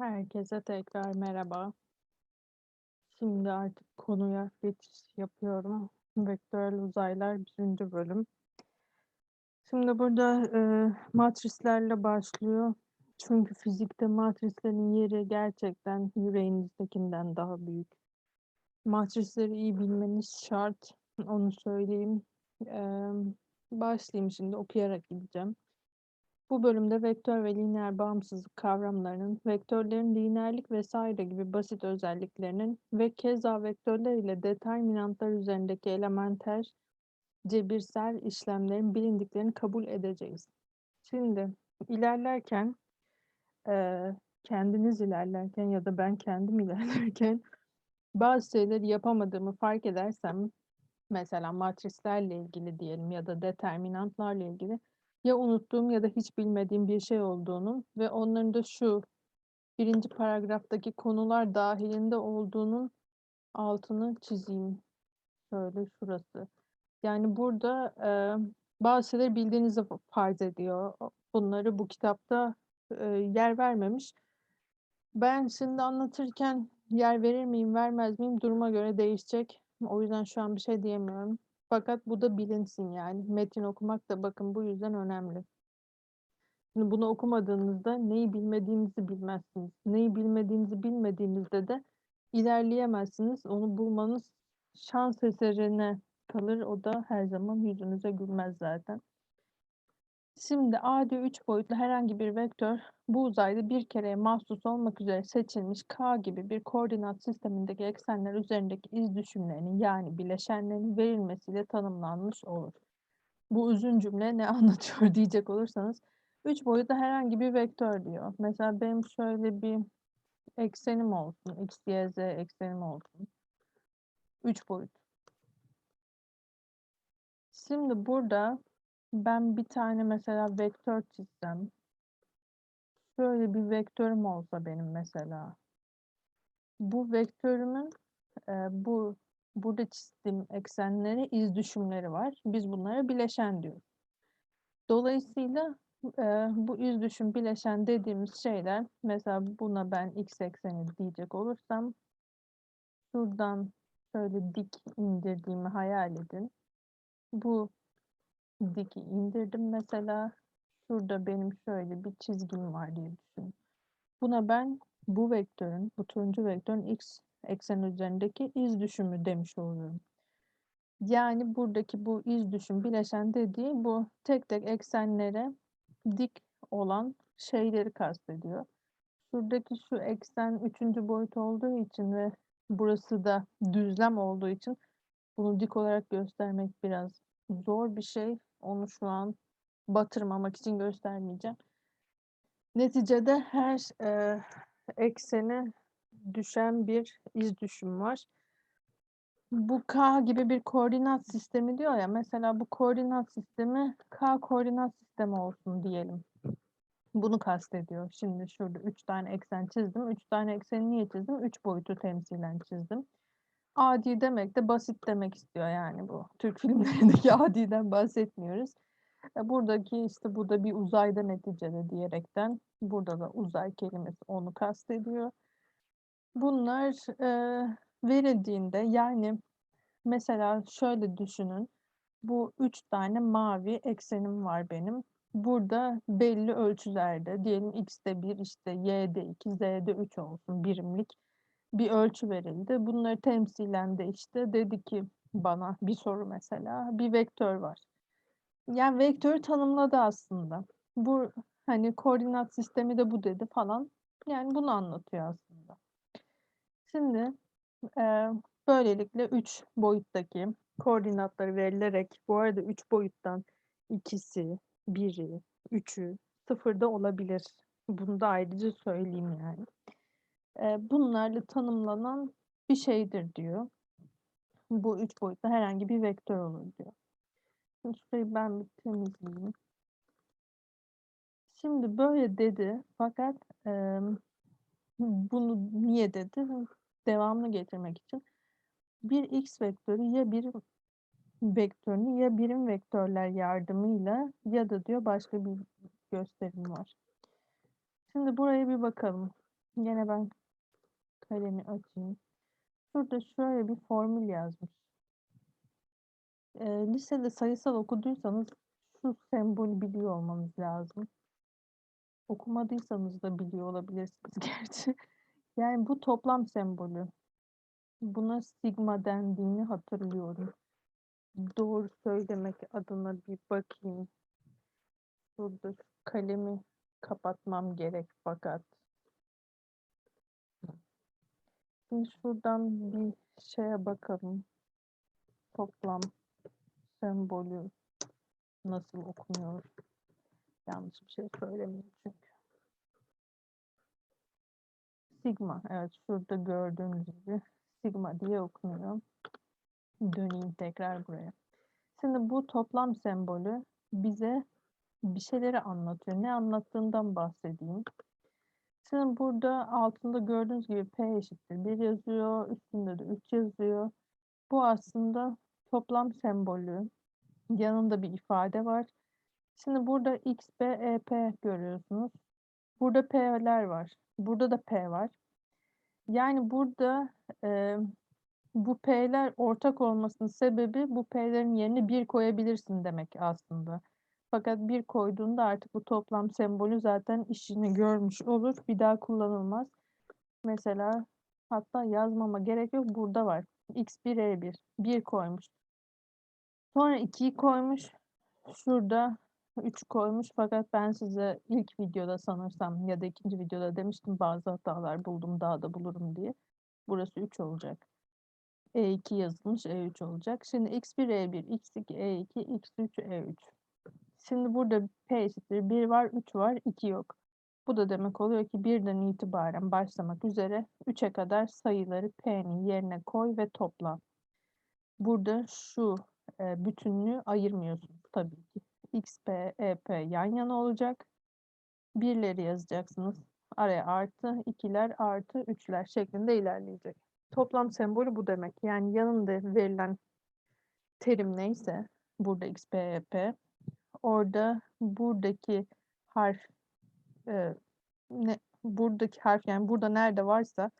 Herkese tekrar merhaba. Şimdi artık konuya geçiş yapıyorum. Vektörel uzaylar 1. bölüm. Şimdi burada e, matrislerle başlıyor. Çünkü fizikte matrislerin yeri gerçekten yüreğinizdekinden daha büyük. Matrisleri iyi bilmeniz şart. Onu söyleyeyim. E, başlayayım şimdi okuyarak gideceğim. Bu bölümde vektör ve lineer bağımsızlık kavramlarının, vektörlerin lineerlik vesaire gibi basit özelliklerinin ve keza vektörler ile determinantlar üzerindeki elementer cebirsel işlemlerin bilindiklerini kabul edeceğiz. Şimdi ilerlerken, eee, kendiniz ilerlerken ya da ben kendim ilerlerken bazı şeyleri yapamadığımı fark edersem, mesela matrislerle ilgili diyelim ya da determinantlarla ilgili ya unuttuğum ya da hiç bilmediğim bir şey olduğunun ve onların da şu birinci paragraftaki konular dahilinde olduğunun altını çizeyim. Şöyle şurası. Yani burada e, bazı şeyleri bildiğinizi farz ediyor. Bunları bu kitapta e, yer vermemiş. Ben şimdi anlatırken yer verir miyim, vermez miyim duruma göre değişecek. O yüzden şu an bir şey diyemiyorum. Fakat bu da bilinsin yani. Metin okumak da bakın bu yüzden önemli. Şimdi bunu okumadığınızda neyi bilmediğinizi bilmezsiniz. Neyi bilmediğinizi bilmediğinizde de ilerleyemezsiniz. Onu bulmanız şans eserine kalır. O da her zaman yüzünüze gülmez zaten. Şimdi adi 3 boyutlu herhangi bir vektör bu uzayda bir kereye mahsus olmak üzere seçilmiş K gibi bir koordinat sistemindeki eksenler üzerindeki iz düşümlerinin yani bileşenlerin verilmesiyle tanımlanmış olur. Bu uzun cümle ne anlatıyor diyecek olursanız 3 boyutlu herhangi bir vektör diyor. Mesela benim şöyle bir eksenim olsun. X, Y, Z eksenim olsun. 3 boyut. Şimdi burada ben bir tane mesela vektör çizsem. Şöyle bir vektörüm olsa benim mesela. Bu vektörümün e, bu burada çizdiğim eksenleri iz düşümleri var. Biz bunlara bileşen diyoruz. Dolayısıyla e, bu iz düşüm bileşen dediğimiz şeyler mesela buna ben x ekseni diyecek olursam şuradan şöyle dik indirdiğimi hayal edin. Bu diki indirdim mesela. Şurada benim şöyle bir çizgim var diye düşün. Buna ben bu vektörün, bu turuncu vektörün x eksen üzerindeki iz düşümü demiş oluyorum. Yani buradaki bu iz düşüm bileşen dediği bu tek tek eksenlere dik olan şeyleri kastediyor. Şuradaki şu eksen üçüncü boyut olduğu için ve burası da düzlem olduğu için bunu dik olarak göstermek biraz zor bir şey. Onu şu an batırmamak için göstermeyeceğim. Neticede her e, eksene düşen bir iz düşüm var. Bu K gibi bir koordinat sistemi diyor ya mesela bu koordinat sistemi K koordinat sistemi olsun diyelim. Bunu kastediyor. Şimdi şurada 3 tane eksen çizdim. 3 tane ekseni niye çizdim? 3 boyutu temsilen çizdim. Adi demek de basit demek istiyor yani bu. Türk filmlerindeki adiden bahsetmiyoruz. E, buradaki işte bu da bir uzayda neticede diyerekten burada da uzay kelimesi onu kastediyor. Bunlar e, verildiğinde yani mesela şöyle düşünün. Bu üç tane mavi eksenim var benim. Burada belli ölçülerde diyelim x'de 1 işte y'de 2 z'de 3 olsun birimlik bir ölçü verildi. Bunları temsilen de işte dedi ki bana bir soru mesela bir vektör var. Yani vektörü tanımladı aslında. Bu hani koordinat sistemi de bu dedi falan. Yani bunu anlatıyor aslında. Şimdi e, böylelikle 3 boyuttaki koordinatları verilerek bu arada 3 boyuttan ikisi, biri, üçü sıfırda olabilir. Bunu da ayrıca söyleyeyim yani. Bunlarla tanımlanan bir şeydir diyor. Bu üç boyutta herhangi bir vektör olur diyor. Şimdi şurayı ben bir temizleyeyim. Şimdi böyle dedi fakat e, bunu niye dedi? Devamını getirmek için bir x vektörü ya bir vektörünü ya birim vektörler yardımıyla ya da diyor başka bir gösterim var. Şimdi buraya bir bakalım. Yine ben kalemi açayım. Şurada şöyle bir formül yazmış. Ee, lisede sayısal okuduysanız şu sembolü biliyor olmanız lazım. Okumadıysanız da biliyor olabilirsiniz gerçi. Yani bu toplam sembolü. Buna sigma dendiğini hatırlıyorum. Doğru söylemek adına bir bakayım. Şurada şu kalemi kapatmam gerek fakat. Şimdi şuradan bir şeye bakalım. Toplam sembolü nasıl okunuyor? Yanlış bir şey söylemeyeyim çünkü. Sigma. Evet şurada gördüğünüz gibi sigma diye okunuyor. Döneyim tekrar buraya. Şimdi bu toplam sembolü bize bir şeyleri anlatıyor. Ne anlattığından bahsedeyim. Şimdi burada altında gördüğünüz gibi P eşittir 1 yazıyor. Üstünde de 3 yazıyor. Bu aslında toplam sembolü. Yanında bir ifade var. Şimdi burada X, B, E, P görüyorsunuz. Burada P'ler var. Burada da P var. Yani burada e, bu P'ler ortak olmasının sebebi bu P'lerin yerine 1 koyabilirsin demek aslında. Fakat bir koyduğunda artık bu toplam sembolü zaten işini görmüş olur. Bir daha kullanılmaz. Mesela hatta yazmama gerek yok. Burada var. X1, E1. 1 koymuş. Sonra 2'yi koymuş. Şurada 3 koymuş. Fakat ben size ilk videoda sanırsam ya da ikinci videoda demiştim bazı hatalar buldum daha da bulurum diye. Burası 3 olacak. E2 yazılmış E3 olacak. Şimdi X1, E1, X2, E2, X3, E3. Şimdi burada P eşittir 1 var, 3 var, 2 yok. Bu da demek oluyor ki birden itibaren başlamak üzere 3'e kadar sayıları P'nin yerine koy ve topla. Burada şu e, bütünlüğü ayırmıyorsunuz tabii ki. X, P, E, P yan yana olacak. Birleri yazacaksınız. Araya artı, ikiler artı, üçler şeklinde ilerleyecek. Toplam sembolü bu demek. Yani yanında verilen terim neyse, burada X, P, E, orada buradaki harf e, ne buradaki harf yani burada nerede varsa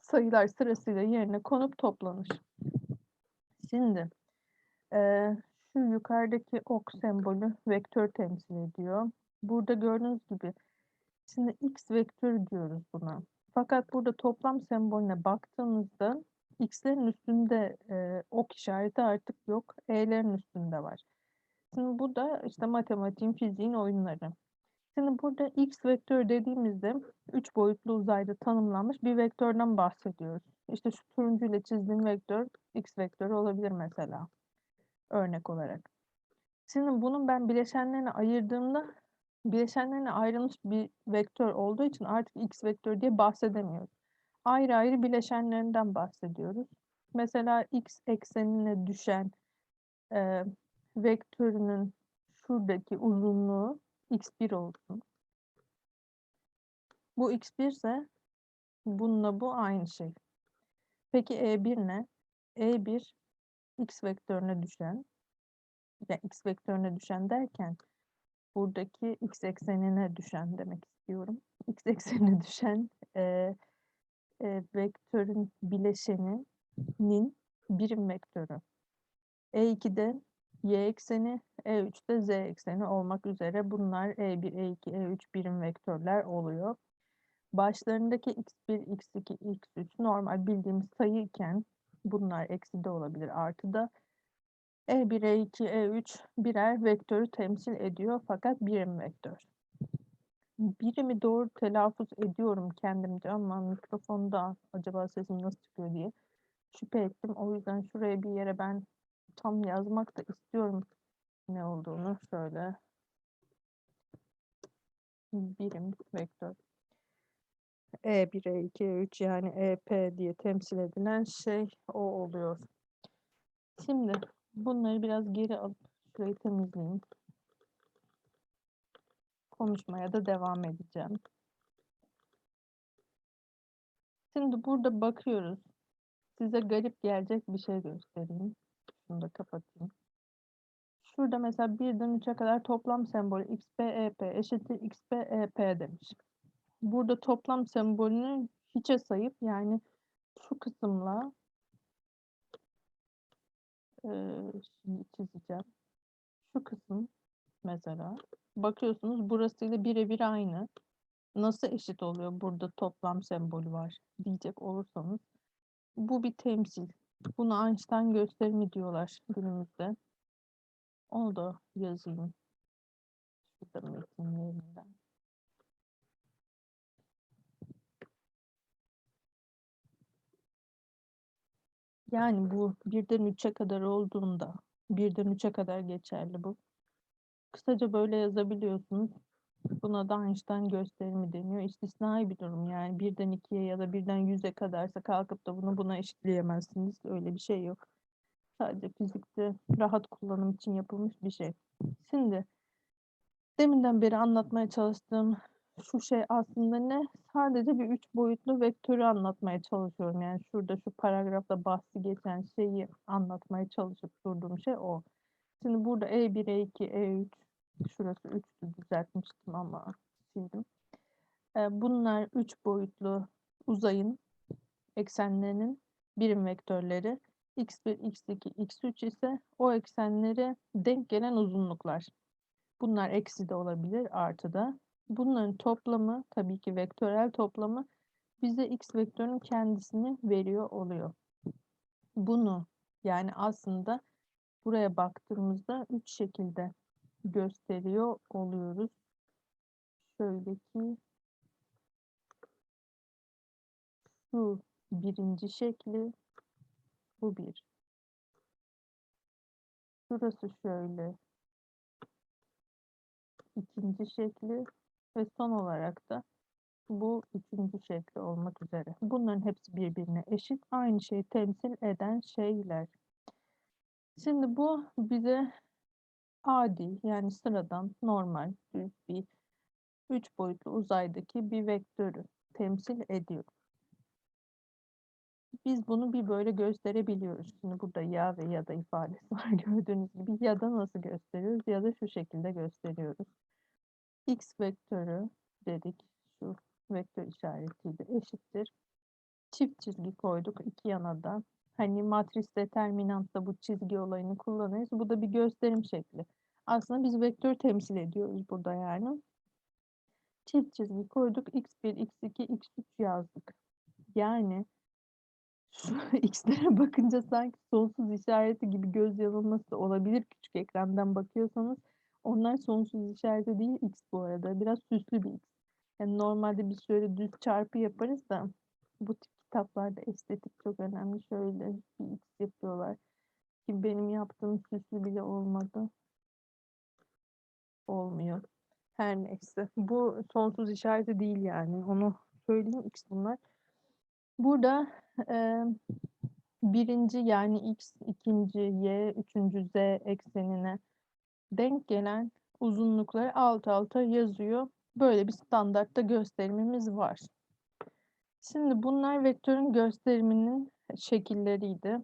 sayılar sırasıyla yerine konup toplanır. Şimdi e, şu yukarıdaki ok sembolü vektör temsil ediyor. Burada gördüğünüz gibi şimdi x vektör diyoruz buna. Fakat burada toplam sembolüne baktığınızda x'lerin üstünde e, ok işareti artık yok. E'lerin üstünde var. Şimdi bu da işte matematiğin, fiziğin oyunları. Şimdi burada x vektör dediğimizde 3 boyutlu uzayda tanımlanmış bir vektörden bahsediyoruz. İşte şu turuncu ile çizdiğim vektör x vektörü olabilir mesela. Örnek olarak. Şimdi bunun ben bileşenlerine ayırdığımda bileşenlerine ayrılmış bir vektör olduğu için artık x vektör diye bahsedemiyoruz. Ayrı ayrı bileşenlerinden bahsediyoruz. Mesela x eksenine düşen e, vektörünün şuradaki uzunluğu x1 olsun. Bu x1 ise bununla bu aynı şey. Peki e1 ne? e1 x vektörüne düşen yani x vektörüne düşen derken buradaki x eksenine düşen demek istiyorum. x eksenine düşen e, e, vektörün bileşeninin birim vektörü. E2'de y ekseni, E3'te z ekseni olmak üzere bunlar E1, E2, E3 birim vektörler oluyor. Başlarındaki x1, x2, x3 normal bildiğimiz sayı iken bunlar eksi de olabilir, artı da. E1, E2, E3 birer vektörü temsil ediyor fakat birim vektör. Birimi doğru telaffuz ediyorum kendimce ama mikrofonda acaba sesim nasıl çıkıyor diye şüphe ettim. O yüzden şuraya bir yere ben tam yazmak da istiyorum ne olduğunu şöyle birim vektör E1, E2, E3 yani EP diye temsil edilen şey o oluyor. Şimdi bunları biraz geri alıp şurayı temizleyeyim. Konuşmaya da devam edeceğim. Şimdi burada bakıyoruz. Size garip gelecek bir şey göstereyim. Şunu da kapatayım. Şurada mesela 1'den 3'e kadar toplam sembolü XP, EP eşittir XP, EP demiş. burada toplam sembolünü hiçe sayıp yani şu kısımla eee, şimdi çizeceğim. Şu kısım mesela bakıyorsunuz burasıyla birebir aynı. Nasıl eşit oluyor burada toplam sembolü var diyecek olursanız bu bir temsil. Bunu Einstein gösterimi diyorlar günümüzde. Onu da yazayım. Şurada metinlerinden. Yani bu birden üçe kadar olduğunda birden üçe kadar geçerli bu. Kısaca böyle yazabiliyorsunuz. Buna da Einstein gösterimi deniyor. İstisnai bir durum yani birden ikiye ya da birden yüze kadarsa kalkıp da bunu buna eşitleyemezsiniz. Öyle bir şey yok. Sadece fizikte rahat kullanım için yapılmış bir şey. Şimdi deminden beri anlatmaya çalıştığım şu şey aslında ne? Sadece bir üç boyutlu vektörü anlatmaya çalışıyorum. Yani şurada şu paragrafta bahsi geçen şeyi anlatmaya çalışıp durduğum şey o. Şimdi burada E E1, E2, E3 şurası 3'tü düzeltmiştim ama sildim. Ee, bunlar üç boyutlu uzayın eksenlerinin birim vektörleri. x1, x2, x3 ise o eksenlere denk gelen uzunluklar. Bunlar eksi de olabilir, artı da. Bunların toplamı, tabii ki vektörel toplamı bize x vektörünün kendisini veriyor oluyor. Bunu yani aslında buraya baktığımızda üç şekilde gösteriyor oluyoruz. Şöyle ki şu birinci şekli bu bir. Şurası şöyle ikinci şekli ve son olarak da bu üçüncü şekli olmak üzere. Bunların hepsi birbirine eşit. Aynı şeyi temsil eden şeyler. Şimdi bu bize adi yani sıradan normal düz bir üç boyutlu uzaydaki bir vektörü temsil ediyor. Biz bunu bir böyle gösterebiliyoruz. Şimdi burada ya ve ya da ifadesi var gördüğünüz gibi. Ya da nasıl gösteriyoruz ya da şu şekilde gösteriyoruz. X vektörü dedik. Şu vektör işaretiyle eşittir. Çift çizgi koyduk iki yana da. Hani matris determinantta bu çizgi olayını kullanırız. Bu da bir gösterim şekli. Aslında biz vektör temsil ediyoruz burada yani. Çift çizgi koyduk. x1, x2, x3 yazdık. Yani şu x'lere bakınca sanki sonsuz işareti gibi göz yanılması olabilir küçük ekrandan bakıyorsanız. Onlar sonsuz işareti değil x bu arada. Biraz süslü bir x. Yani normalde biz şöyle düz çarpı yaparız da bu tip kitaplarda estetik çok önemli. Şöyle bir x yapıyorlar. Ki benim yaptığım süslü bile olmadı. Olmuyor. Her neyse. Bu sonsuz işareti değil yani. Onu söyleyeyim x bunlar. Burada e, birinci yani x, ikinci y, üçüncü z eksenine denk gelen uzunlukları alt alta yazıyor. Böyle bir standartta gösterimimiz var. Şimdi bunlar vektörün gösteriminin şekilleriydi.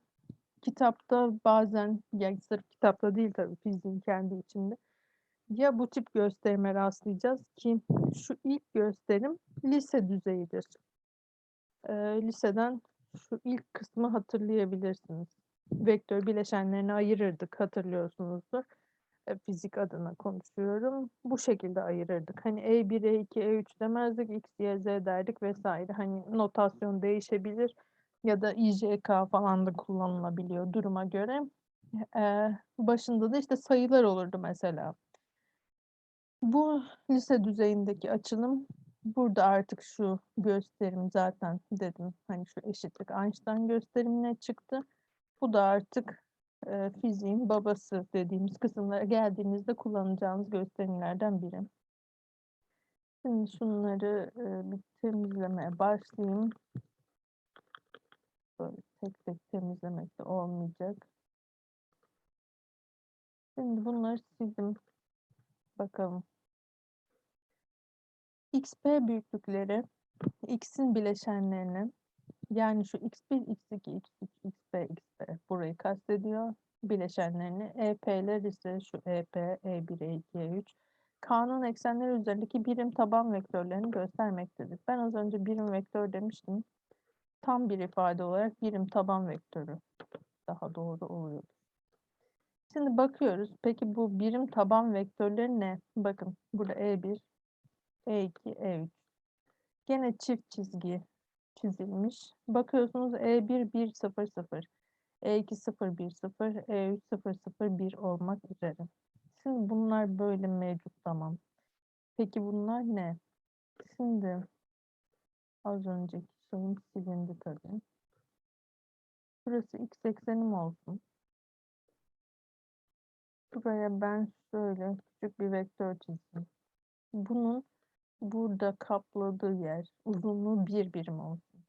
Kitapta bazen, yani sırf kitapta değil tabii fiziğin kendi içinde. Ya bu tip gösterime rastlayacağız ki şu ilk gösterim lise düzeyidir. Ee, liseden şu ilk kısmı hatırlayabilirsiniz. Vektör bileşenlerini ayırırdık hatırlıyorsunuzdur. E, fizik adına konuşuyorum. Bu şekilde ayırırdık. Hani E1, E2, E3 demezdik. X, Y, Z derdik vesaire. Hani notasyon değişebilir ya da IJK falan da kullanılabiliyor duruma göre. Ee, başında da işte sayılar olurdu mesela. Bu lise düzeyindeki açılım burada artık şu gösterim zaten dedim hani şu eşitlik Einstein gösterimine çıktı. Bu da artık e, fiziğin babası dediğimiz kısımlara geldiğimizde kullanacağımız gösterimlerden biri. Şimdi şunları e, bir temizlemeye başlayayım. Böyle tek tek temizlemek de olmayacak. Şimdi bunları sildim. Bakalım. XP büyüklükleri x'in bileşenlerini yani şu x1, x2, x3, xp, xp burayı kastediyor. Bileşenlerini EP'ler ise şu EP, E1, E2, E3 K'nın eksenleri üzerindeki birim taban vektörlerini göstermektedir. Ben az önce birim vektör demiştim. Tam bir ifade olarak birim taban vektörü daha doğru oluyor. Şimdi bakıyoruz. Peki bu birim taban vektörleri ne? Bakın burada E1, E2, E3. Gene çift çizgi çizilmiş. Bakıyorsunuz E E1 1 0 0, E2 0 1 0, E3 0 0 1 olmak üzere. Şimdi bunlar böyle mevcut tamam. Peki bunlar ne? Şimdi az önceki şeyim silindi tabii. Burası x eksenim olsun. Buraya ben şöyle küçük bir vektör çizeyim. Bunun burada kapladığı yer uzunluğu bir birim olsun.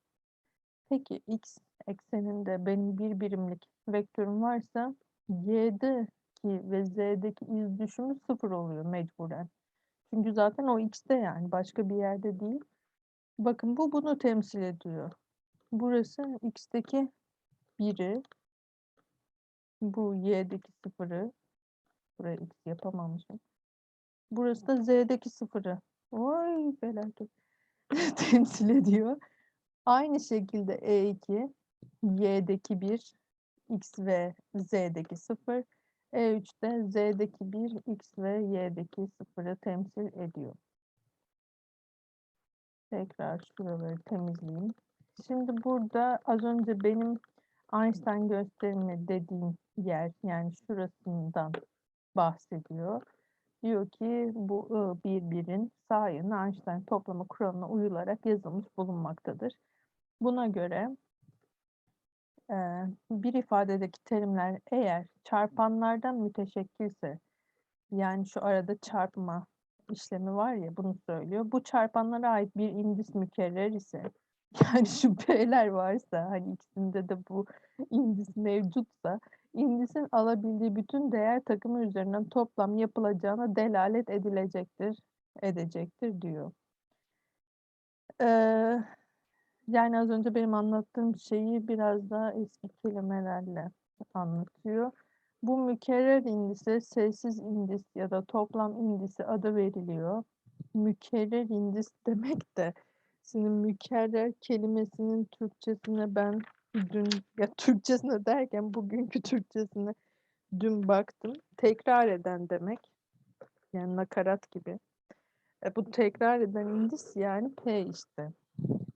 Peki x ekseninde benim bir birimlik vektörüm varsa y'deki ve z'deki iz düşümü sıfır oluyor mecburen. Çünkü zaten o x'te yani başka bir yerde değil. Bakın bu bunu temsil ediyor. Burası x'teki biri, bu y'deki sıfırı, buraya x yapamamışım. Burası da z'deki sıfırı. Oy felaket. temsil ediyor. Aynı şekilde E2 y'deki 1 x ve z'deki 0 E3'te z'deki 1 x ve y'deki 0'ı temsil ediyor. Tekrar şuraları temizleyeyim. Şimdi burada az önce benim Einstein gösterimi dediğim yer yani şurasından bahsediyor. Diyor ki bu I bir birin sayının Einstein toplama kuralına uyularak yazılmış bulunmaktadır. Buna göre bir ifadedeki terimler eğer çarpanlardan müteşekkilse yani şu arada çarpma işlemi var ya bunu söylüyor. Bu çarpanlara ait bir indis mükerrer ise yani şu P'ler varsa hani ikisinde de bu indis mevcutsa indisin alabildiği bütün değer takımı üzerinden toplam yapılacağına delalet edilecektir, edecektir diyor. Ee, yani az önce benim anlattığım şeyi biraz daha eski kelimelerle anlatıyor. Bu mükerrer indise sessiz indis ya da toplam indisi adı veriliyor. Mükerrer indis demek de şimdi mükerrer kelimesinin Türkçesine ben dün ya Türkçesine derken bugünkü Türkçesine dün baktım. Tekrar eden demek. Yani nakarat gibi. E, bu tekrar eden indis yani P işte.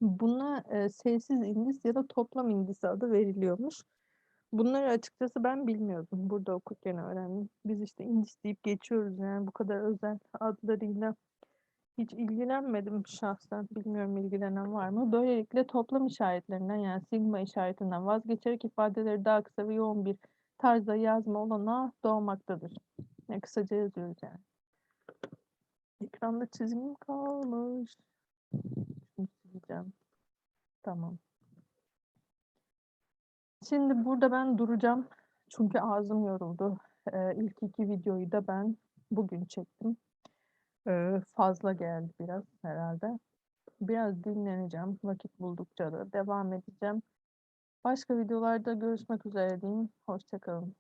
Buna e, sessiz indis ya da toplam indisi adı veriliyormuş. Bunları açıkçası ben bilmiyordum. Burada okurken öğrendim. Biz işte indis deyip geçiyoruz yani bu kadar özel adlarıyla hiç ilgilenmedim şahsen. Bilmiyorum ilgilenen var mı? Böylelikle toplam işaretlerinden yani sigma işaretinden vazgeçerek ifadeleri daha kısa ve yoğun bir tarzda yazma olanağı doğmaktadır. Yani kısaca yazıyoruz yani. Ekranda çizimim kalmış. Şunu sileceğim. Tamam. Şimdi burada ben duracağım. Çünkü ağzım yoruldu. Ee, ilk iki videoyu da ben bugün çektim. Fazla geldi biraz herhalde. Biraz dinleneceğim. Vakit buldukça da devam edeceğim. Başka videolarda görüşmek üzere diyeyim. Hoşçakalın.